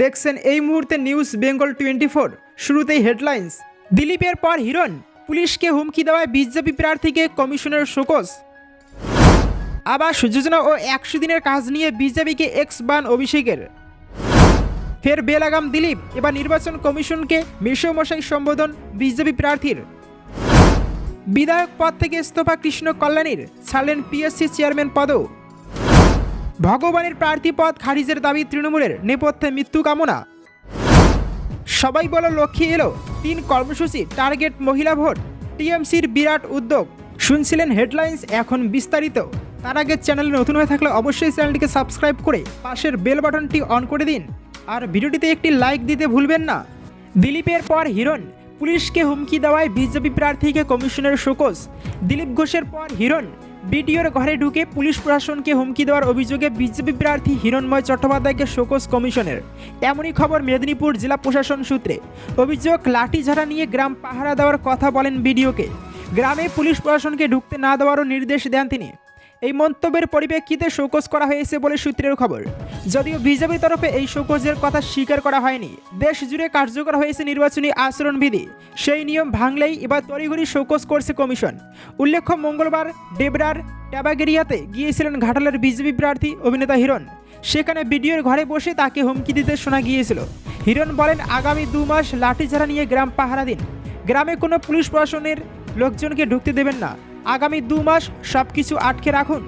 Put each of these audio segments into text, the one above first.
দেখছেন এই মুহূর্তে নিউজ বেঙ্গল টোয়েন্টি ফোর শুরুতেই হেডলাইন্স দিলীপের পর হিরণ, পুলিশকে হুমকি দেওয়ায় বিজেপি প্রার্থীকে কমিশনের শোকস আবাস যোজনা ও একশো দিনের কাজ নিয়ে বিজেপিকে এক্স বান অভিষেকের। ফের বেলাগাম দিলীপ, এবার নির্বাচন কমিশনকে মেশোমশাই সম্বোধন বিজেপি প্রার্থীর। বিধায়ক পদ থেকে ইস্তফা কৃষ্ণ কল্যাণীর, ছাড়লেন পিএসসি চেয়ারম্যান পদও। ভগবানের প্রার্থী পদ খারিজের দাবি তৃণমূলের নেপথ্যে মৃত্যু কামনা। সবাই বলো লক্ষ্মী এলো। তিন কর্মসূচি, টার্গেট মহিলা ভোট, টিএমসির বিরাট উদ্যোগ। শুনছিলেন হেডলাইন্স, এখন বিস্তারিত। তার আগে চ্যানেলে নতুন হয়ে থাকলে অবশ্যই চ্যানেলটিকে সাবস্ক্রাইব করে পাশের বেল বাটনটি অন করে দিন। আর ভিডিওটিতে একটি লাইক দিতে ভুলবেন না। দিলীপের পর হিরণ, পুলিশকে হুমকি দেওয়ায় বিজেপি প্রার্থীকে কমিশনের শোকস দিলীপ ঘোষের পর হিরণ বিডিওর ঘরে ঢুকে পুলিশ প্রশাসনকে হুমকি দেওয়ার অভিযোগে বিজেপি প্রার্থী হিরণময় চট্টোপাধ্যায়কে শোকস কমিশনের। এমনই খবর মেদিনীপুর জেলা প্রশাসন সূত্রে। অভিযোগ, লাঠিঝাড়া নিয়ে গ্রাম পাহারা দেওয়ার কথা বলেন বিডিওকে। গ্রামে পুলিশ প্রশাসনকে ঢুকতে না দেওয়ারও নির্দেশ দেন তিনি। এই মন্তব্যের পরিপ্রেক্ষিতে শোকজ করা হয়েছে বলে সূত্রের খবর। যদিও বিজেপির তরফে এই শোকজের কথা স্বীকার করা হয়নি, দেশ জুড়ে কার্যকর হয়েছে নির্বাচনী আচরণবিধি। সেই নিয়ম ভাঙলেই এবার তড়িঘড়ি শোকজ করছে কমিশন। উল্লেখ্য, মঙ্গলবার ডেবরার ট্যাবাগেরিয়াতে গিয়েছিলেন ঘাটালের বিজেপি প্রার্থী অভিনেতা হিরণ। সেখানে বিডিওর ঘরে বসে তাকে হুমকি দিতে শোনা গিয়েছিল। হিরণ বলেন, আগামী দু মাস লাঠিঝাড়া নিয়ে গ্রাম পাহারা দিন। গ্রামে কোনো পুলিশ প্রশাসনের লোকজনকে ঢুকতে দেবেন না। আগামী দু মাস সব কিছু আটকে রাখুন।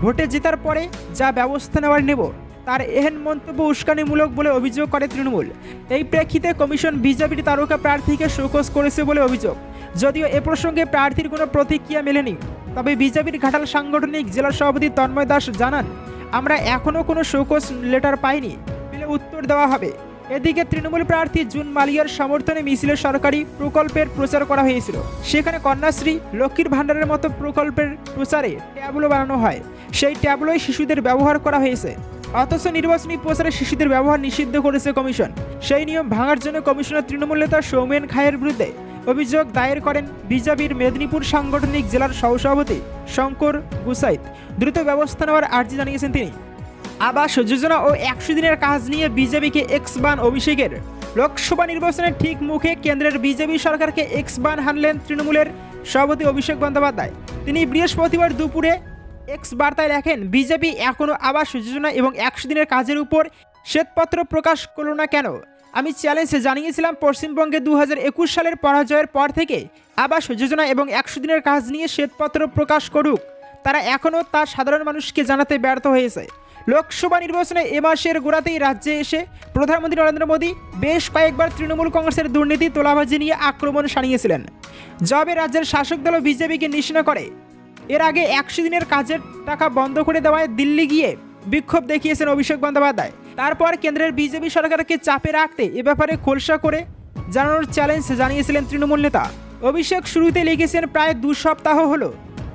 ভোটে জেতার পরে যা ব্যবস্থা নেওয়ার নেব, তার এহেন মন্তব্য উস্কানিমূলক বলে অভিযোগ করে তৃণমূল। এই প্রেক্ষিতে কমিশন বিজেপির তারকা প্রার্থীকে শোকস করেছে বলে অভিযোগ। যদিও এ প্রসঙ্গে প্রার্থীর কোনো প্রতিক্রিয়া মেলেনি, তবে বিজেপির ঘাটাল সাংগঠনিক জেলা সভাপতি তন্ময় দাস জানান, আমরা এখনও কোনো শোকস লেটার পাইনি, পেলে উত্তর দেওয়া হবে। এদিকে তৃণমূল প্রার্থী জুন মালিয়ার সমর্থনে মিছিলে সরকারি প্রকল্পের প্রচার করা হয়েছিল। সেখানে কন্যাশ্রী, লক্ষ্মীর ভাণ্ডারের মতো প্রকল্পের প্রচারে ট্যাবলো বানানো হয়। সেই ট্যাবলোই শিশুদের ব্যবহার করা হয়েছে। অথচ নির্বাচনী প্রচারে শিশুদের ব্যবহার নিষিদ্ধ করেছে কমিশন। সেই নিয়ম ভাঙার জন্য কমিশনের তৃণমূল নেতা সৌমেন খায়ের বিরুদ্ধে অভিযোগ দায়ের করেন বিজেপির মেদিনীপুর সাংগঠনিক জেলার সহসভাপতি শঙ্কর গুসাইত। দ্রুত ব্যবস্থা নেওয়ার আর্জি জানিয়েছেন তিনি। আবাস যোজনা ও একশো দিনের কাজ নিয়ে বিজেপিকে এক্স বান অভিষেকের। লোকসভা নির্বাচনের ঠিক মুখে কেন্দ্রের বিজেপি সরকারকে এক্স বান হানলেন তৃণমূলের সভাপতি অভিষেক বন্দ্যোপাধ্যায়। তিনি বৃহস্পতিবার দুপুরে এক্স বার্তায় লেখেন, বিজেপি এখনও আবাস যোজনা এবং একশো দিনের কাজের উপর শ্বেতপত্র প্রকাশ করল না কেন? আমি চ্যালেঞ্জে জানিয়েছিলাম, পশ্চিমবঙ্গে দু হাজার একুশ সালের পরাজয়ের পর থেকে আবাস যোজনা এবং একশো দিনের কাজ নিয়ে শ্বেতপত্র প্রকাশ করুক। তারা এখনও তা সাধারণ মানুষকে জানাতে ব্যর্থ হয়েছে। লোকসভা নির্বাচনে এ মাসের গোড়াতেই রাজ্যে এসে প্রধানমন্ত্রী নরেন্দ্র মোদী বেশ কয়েকবার তৃণমূল কংগ্রেসের দুর্নীতি, তোলাবাজি নিয়ে আক্রমণ সানিয়েছিলেন যবে রাজ্যের শাসক দল বিজেপিকে নিশানা করে, এর আগে একশো দিনের কাজের টাকা বন্ধ করে দেওয়ায় দিল্লি গিয়ে বিক্ষোভ দেখিয়েছেন অভিষেক বন্দ্যোপাধ্যায়। তারপর কেন্দ্রের বিজেপি সরকারকে চাপে রাখতে এ ব্যাপারে খোলসা করে জানানোর চ্যালেঞ্জ জানিয়েছিলেন তৃণমূল নেতা। অভিষেক শুরুতে লিখেছেন, প্রায় দু সপ্তাহ হলো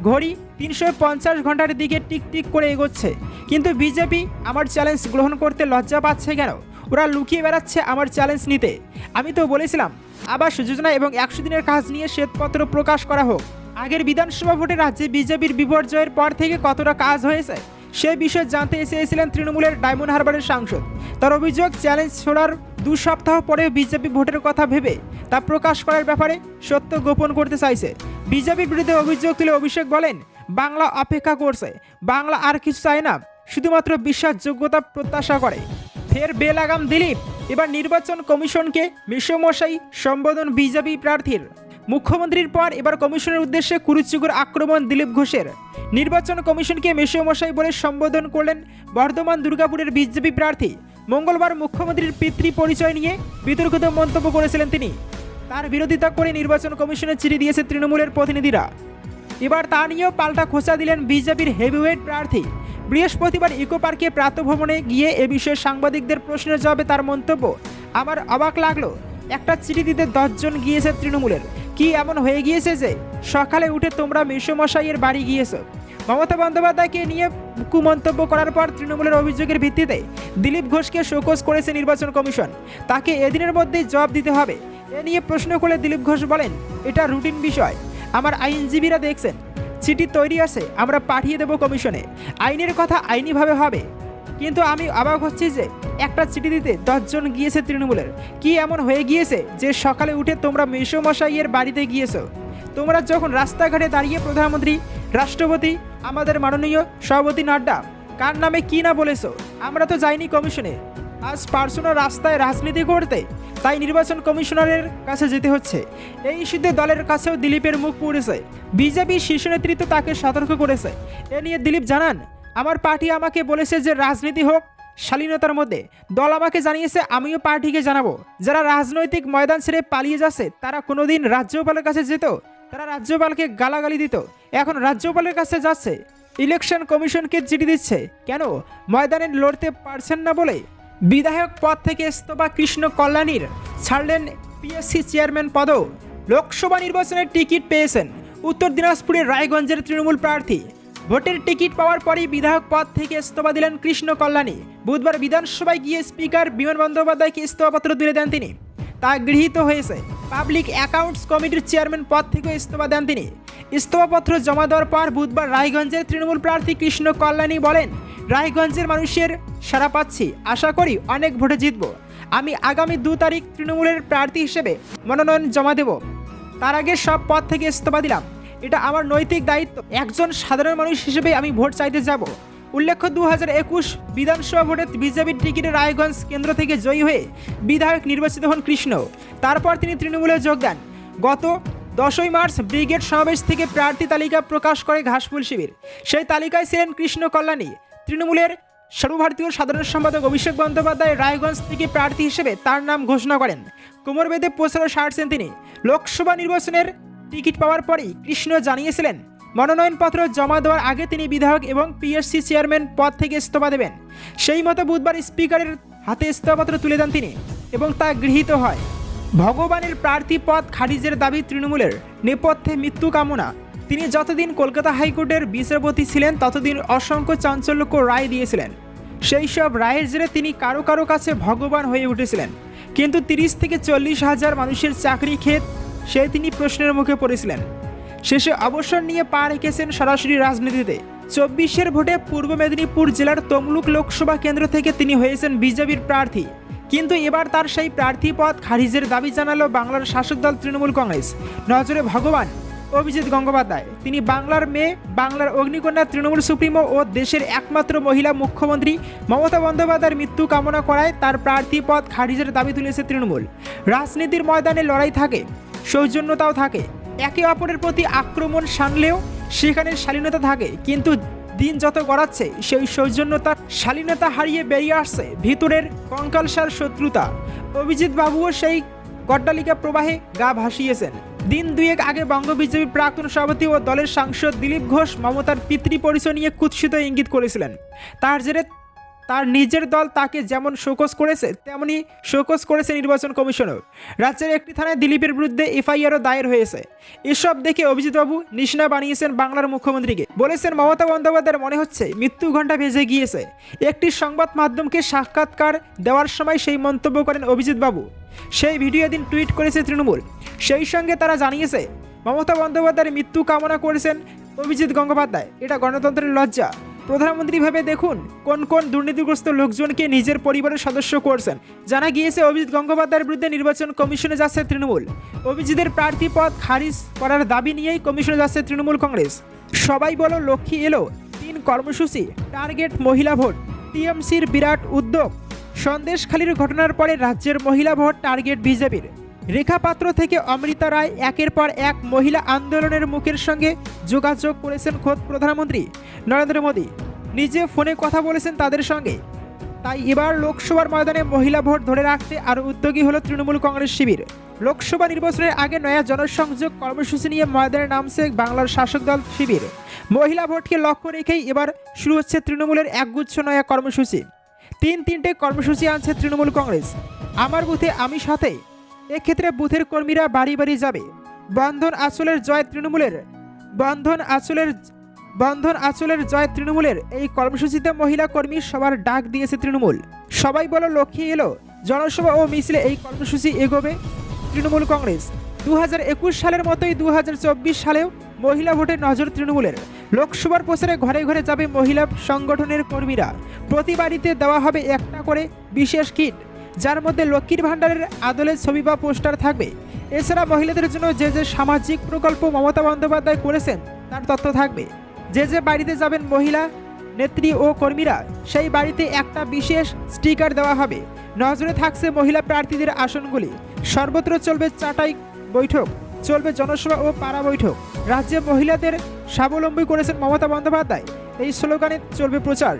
ঘড়ি তিনশো পঞ্চাশ ঘণ্টার দিকে টিকটিক করে এগোচ্ছে। কিন্তু বিজেপি আমার চ্যালেঞ্জ গ্রহণ করতে লজ্জা পাচ্ছে কেন? ওরা লুকিয়ে বেড়াচ্ছে আমার চ্যালেঞ্জ নিতে। আমি তো বলেছিলাম, আবাস যোজনা এবং একশো দিনের কাজ নিয়ে শ্বেতপত্র প্রকাশ করা হোক। আগের বিধানসভা ভোটে রাজ্যে বিজেপির বিপর্যয়ের পর থেকে কতটা কাজ হয়েছে? সে বিষয়ে জানতে এসেছিলেন তৃণমূলের ডায়মন্ড হারবারের সাংসদ। তার অভিযোগ, চ্যালেঞ্জ ছোড়ার দু সপ্তাহ পরে বিজেপি ভোটের কথা ভেবে তা প্রকাশ করার ব্যাপারে সত্য গোপন করতে চাইছে। বিজেপির বিরুদ্ধে অভিযোগ তুলে অভিষেক বলেন, বাংলা অপেক্ষা করছে, বাংলা আর কিছু চায় না, শুধুমাত্র বিশ্বাসযোগ্যতা প্রত্যাশা করে। ফের বেলাগাম দিলীপ, এবার নির্বাচন কমিশনকে মিশমশাই সম্বোধন বিজেপি প্রার্থীর। মুখ্যমন্ত্রীর পর এবার কমিশনের উদ্দেশ্যে কুরুচুকুর আক্রমণ দিলীপ ঘোষের। নির্বাচন কমিশনকে মেশমশাই বলে সম্বোধন করলেন বর্ধমান দুর্গাপুরের বিজেপি প্রার্থী। মঙ্গলবার মুখ্যমন্ত্রীর পিতৃ পরিচয় নিয়ে বিতর্কিত মন্তব্য করেছিলেন তিনি। তার বিরোধিতা করে নির্বাচন কমিশনে চিঠি দিয়েছে তৃণমূলের প্রতিনিধিরা। এবার তা নিয়েও পাল্টা খোঁচা দিলেন বিজেপির হেভিওয়েট প্রার্থী। বৃহস্পতিবার ইকো পার্কে প্রাতভ্রমণে গিয়ে এ বিষয়ে সাংবাদিকদের প্রশ্নের জবাবে তার মন্তব্য, আমার অবাক লাগল। একটা চিঠি দিতে দশজন গিয়েছে তৃণমূলের। কি এমন হয়ে গিয়েছে যে সকালে উঠে তোমরা মেসমশাইয়ের বাড়ি গিয়েছো? মমতা বন্দ্যোপাধ্যায়কে নিয়ে কুমন্তব্য করার পর তৃণমূলের অভিযোগের ভিত্তিতে দিলীপ ঘোষকে শোকজ করেছে নির্বাচন কমিশন। তাকে এদিনের মধ্যেই জবাব দিতে হবে। এ নিয়ে প্রশ্ন করে দিলীপ ঘোষ বলেন, এটা রুটিন বিষয়। আমার আইনজীবীরা দেখছেন। চিঠি তৈরি আছে, আমরা পাঠিয়ে দেব কমিশনে। আইনের কথা আইনিভাবে হবে। কিন্তু আমি অবাক হচ্ছি যে একটা চিঠি দিতে দশজন গিয়েছে তৃণমূলের। কি এমন হয়ে গিয়েছে যে সকালে উঠে তোমরা মেসমশাইয়ের বাড়িতে গিয়েছো? তোমরা যখন রাস্তাঘাটে দাঁড়িয়ে প্রধানমন্ত্রী, রাষ্ট্রপতি, আমাদের মাননীয় সভাপতি নাড্ডা, কার নামে কি না বলেছ? আমরা তো যাইনি কমিশনে। আজ পার্সোনাল রাস্তায় রাজনীতি করতে, তাই নির্বাচন কমিশনারের কাছে যেতে হচ্ছে। এই ইস্যুতে দলের কাছেও দিলীপের মুখ পুড়েছে। বিজেপি শীর্ষ নেতৃত্ব তাকে সতর্ক করেছে। এ নিয়ে দিলীপ জানান, আমার পার্টি আমাকে বলেছে যে রাজনীতি হোক শালীনতার মধ্যে। দল আমাকে জানিয়েছে, আমিও পার্টিকে জানাব। যারা রাজনৈতিক ময়দান ছেড়ে পালিয়ে যাচ্ছে, তারা কোনোদিন রাজ্যপালের কাছে যেত। তারা রাজ্যপালকে গালাগালি দিত। এখন রাজ্যপালের কাছে যাচ্ছে। ইলেকশন কমিশনকে চিঠি দিচ্ছে। কেন? ময়দানে লড়তে পারছেন না বলে। বিধায়ক পদ থেকে ইস্তফা কৃষ্ণ কল্যাণীর ছাড়লেন পিএসসি চেয়ারম্যান পদও। লোকসভা নির্বাচনের টিকিট পেয়েছেন। উত্তর দিনাজপুরের রায়গঞ্জের তৃণমূল প্রার্থী ভোটের টিকিট পাওয়ার পরই বিধায়ক পদ থেকে ইস্তফা দিলেন কৃষ্ণ কল্যাণী। বুধবার বিধানসভায় গিয়ে স্পিকার বিমান বন্দ্যোপাধ্যায়কে ইস্তফাপত্র তুলে দেন তিনি। তা গৃহীত হয়েছে। পাবলিক অ্যাকাউন্টস কমিটির চেয়ারম্যান পদ থেকে ইস্তফা দেন তিনি। ইস্তফাপত্র জমা দেওয়ার পর বুধবার রায়গঞ্জের তৃণমূল প্রার্থী কৃষ্ণ কল্যাণী বলেন, রায়গঞ্জের মানুষের সারা পাচ্ছি। আশা করি অনেক ভোটে জিতব। আমি আগামী দু তারিখ তৃণমূলের প্রার্থী হিসেবে মনোনয়ন জমা দেব। তার আগে সব পদ থেকে ইস্তফা দিলাম। এটা আমার নৈতিক দায়িত্ব। একজন সাধারণ মানুষ হিসেবে আমি ভোট চাইতে যাব। উল্লেখ্য দু হাজার একুশ বিধানসভা ভোটে বিজেপির টিকিটে রায়গঞ্জ কেন্দ্র থেকে জয়ী হয়ে বিধায়ক নির্বাচিত হন কৃষ্ণ। তারপর তিনি তৃণমূলে যোগ দেন। গত দশই মার্চ ব্রিগেড সমাবেশ থেকে প্রার্থী তালিকা প্রকাশ করে ঘাসফুল শিবির। সেই তালিকায় ছিলেন কৃষ্ণ কল্যাণী। তৃণমূলের সর্বভারতীয় সাধারণ সম্পাদক অভিষেক বন্দ্যোপাধ্যায় রায়গঞ্জ থেকে প্রার্থী হিসেবে তার নাম ঘোষণা করেন। কোমর বেঁধে প্রচারে সারছেন তিনি। লোকসভা নির্বাচনের টিকিট পাওয়ার পরেই কৃষ্ণ জানিয়েছিলেন, মনোনয়নপত্র জমা দেওয়ার আগে তিনি বিধায়ক এবং পিএসসি চেয়ারম্যান পদ থেকে ইস্তফা দেবেন। সেই মতো বুধবার স্পিকারের হাতে ইস্তফাপত্র তুলে দেন তিনি এবং তা গৃহীত হয়। ভগবানের প্রার্থী পদ খারিজের দাবি তৃণমূলের নেপথ্যে মৃত্যু কামনা। তিনি যতদিন কলকাতা হাইকোর্টের বিচারপতি ছিলেন, ততদিন অসংখ্য চাঞ্চল্যকর রায় দিয়েছিলেন। সেই সব রায়ের জেরে তিনি কারও কারও কাছে ভগবান হয়ে উঠেছিলেন। কিন্তু তিরিশ থেকে চল্লিশ হাজার মানুষের চাকরি ক্ষেত সে তিনি প্রশ্নের মুখে পড়েছিলেন। শেষে অবসর নিয়ে পা রেখেছেন সরাসরি রাজনীতিতে। চব্বিশের ভোটে পূর্ব মেদিনীপুর জেলার তমলুক লোকসভা কেন্দ্র থেকে তিনি হয়েছেন বিজেপির প্রার্থী। কিন্তু এবার তার সেই প্রার্থী পদ খারিজের দাবি জানালো বাংলার শাসক দল তৃণমূল কংগ্রেস। নজরে ভগবান, অভিজিৎ গঙ্গোপাধ্যায়। তিনি বাংলার মেয়ে, বাংলার অগ্নিকন্যা তৃণমূল সুপ্রিমো ও দেশের একমাত্র মহিলা মুখ্যমন্ত্রী মমতা বন্দ্যোপাধ্যায়ের মৃত্যু কামনা করায় তার প্রার্থী পদ খারিজের দাবি তুলেছে তৃণমূল। রাজনীতির ময়দানে লড়াই থাকে। সৌজন্যতাও থাকে। একে অপরের প্রতি আক্রমণ সানলেও সেখানে শালীনতা থাকে, কিন্তু দিন যত গড়াচ্ছে, সেই সৌজন্যতা শালীনতা হারিয়ে বেরিয়ে আসছে ভিতরের কঙ্কালসার শত্রুতা। অভিজিৎ বাবুও সেই গড্ডালিকা প্রবাহে গা ভাসিয়েছেন। দিন দুয়েক আগে বঙ্গ বিজেপির প্রাক্তন সভাপতি ও দলের সাংসদ দিলীপ ঘোষ মমতার পিতৃ পরিচয় নিয়ে কুৎসিত ইঙ্গিত করেছিলেন। তার জেরে তার নিজের দল তাকে যেমন শোকস করেছে, তেমনি শোকস করেছে নির্বাচন কমিশনও। রাজ্যের একটি থানায় দিলীপের বিরুদ্ধে এফআইআরও দায়ের হয়েছে। এসব দেখে অভিজিৎবাবু নিশনা বানিয়েছেন বাংলার মুখ্যমন্ত্রীকে। বলেছেন, মমতা বন্দ্যোপাধ্যায়ের মনে হচ্ছে, মৃত্যু ঘণ্টা ভেজে গিয়েছে। একটি সংবাদ মাধ্যমকে সাক্ষাৎকার দেওয়ার সময় সেই মন্তব্য করেন অভিজিৎবাবু। সেই ভিডিও দিন টুইট করেছে তৃণমূল। সেই সঙ্গে তারা জানিয়েছে, মমতা বন্দ্যোপাধ্যায়ের মৃত্যু কামনা করেছেন অভিজিৎ গঙ্গোপাধ্যায়। এটা গণতন্ত্রের লজ্জা। প্রধানমন্ত্রী ভেবে দেখুন, কোন কোন দুর্নীতিগ্রস্ত লোকজনকে নিজের পরিবারের সদস্য করছেন। জানা গিয়েছে, অভিজিৎ গঙ্গোপাধ্যায়ের বিরুদ্ধে নির্বাচন কমিশনে যাচ্ছে তৃণমূল। অভিজিতের প্রার্থী পদ খারিজ করার দাবি নিয়েই কমিশনে যাচ্ছে তৃণমূল কংগ্রেস। সবাই বলো, লক্ষ্মী এলো। তিন কর্মসূচি, টার্গেট মহিলা ভোট, টিএমসির বিরাট উদ্যোগ। সন্দেশখালীর ঘটনার পরে রাজ্যের মহিলা ভোট টার্গেট বিজেপির। রেখা পাত্র থেকে অমৃতা রায় একের পর এক মহিলা আন্দোলনের মুখের সঙ্গে যোগাযোগ করেছেন খোদ প্রধানমন্ত্রী। নরেন্দ্র মোদী নিজে ফোনে কথা বলেছেন তাদের সঙ্গে। তাই এবার লোকসভার ময়দানে মহিলা ভোট ধরে রাখতে আরও উদ্যোগী হলো তৃণমূল কংগ্রেস শিবির। লোকসভা নির্বাচনের আগে নয়া জনসংযোগ কর্মসূচি নিয়ে ময়দানে নামছে বাংলার শাসক দল শিবির। মহিলা ভোটকে লক্ষ্য রেখেই এবার শুরু হচ্ছে তৃণমূলের একগুচ্ছ নয়া কর্মসূচি। তিন তিনটে কর্মসূচি আনছে তৃণমূল কংগ্রেস। আমার বুথে আমি সাথে। এক্ষেত্রে বুথের কর্মীরা বাড়ি বাড়ি যাবে। বন্ধন আঁচলের জয় তৃণমূলের, বন্ধন আঁচলের বন্ধন আঁচলের জয় তৃণমূলের এই কর্মসূচিতে মহিলা কর্মী সবার ডাক দিয়েছে তৃণমূল। সবাই বলো, লক্ষ্মী এলো। জনসভা ও মিছিলে এই কর্মসূচি এগোবে তৃণমূল কংগ্রেস। দু হাজার একুশ সালের মতোই দু হাজার চব্বিশ সালেও মহিলা ভোটের নজর তৃণমূলের। লোকসভার প্রচারে ঘরে ঘরে যাবে মহিলা সংগঠনের কর্মীরা। প্রতি বাড়িতে দেওয়া হবে একটা করে বিশেষ কিট। যার মধ্যে লক্ষ্মীর ভাণ্ডারের আদলের ছবি বা পোস্টার থাকবে। এছাড়া মহিলাদের জন্য যে যে সামাজিক প্রকল্প মমতা বন্দ্যোপাধ্যায় করেছেন, তার তথ্য থাকবে। যে যে বাড়িতে যাবেন মহিলা, নেত্রী ও কর্মীরা, সেই বাড়িতে একটা বিশেষ স্টিকার দেওয়া হবে। নজরে থাকছে মহিলা প্রার্থীদের আসনগুলি। সর্বত্র চলবে চাটাই বৈঠক, চলবে জনসভা ও পাড়া বৈঠক। রাজ্যে মহিলাদের স্বাবলম্বী করেছেন মমতা বন্দ্যোপাধ্যায়। এই স্লোগানে চলবে প্রচার।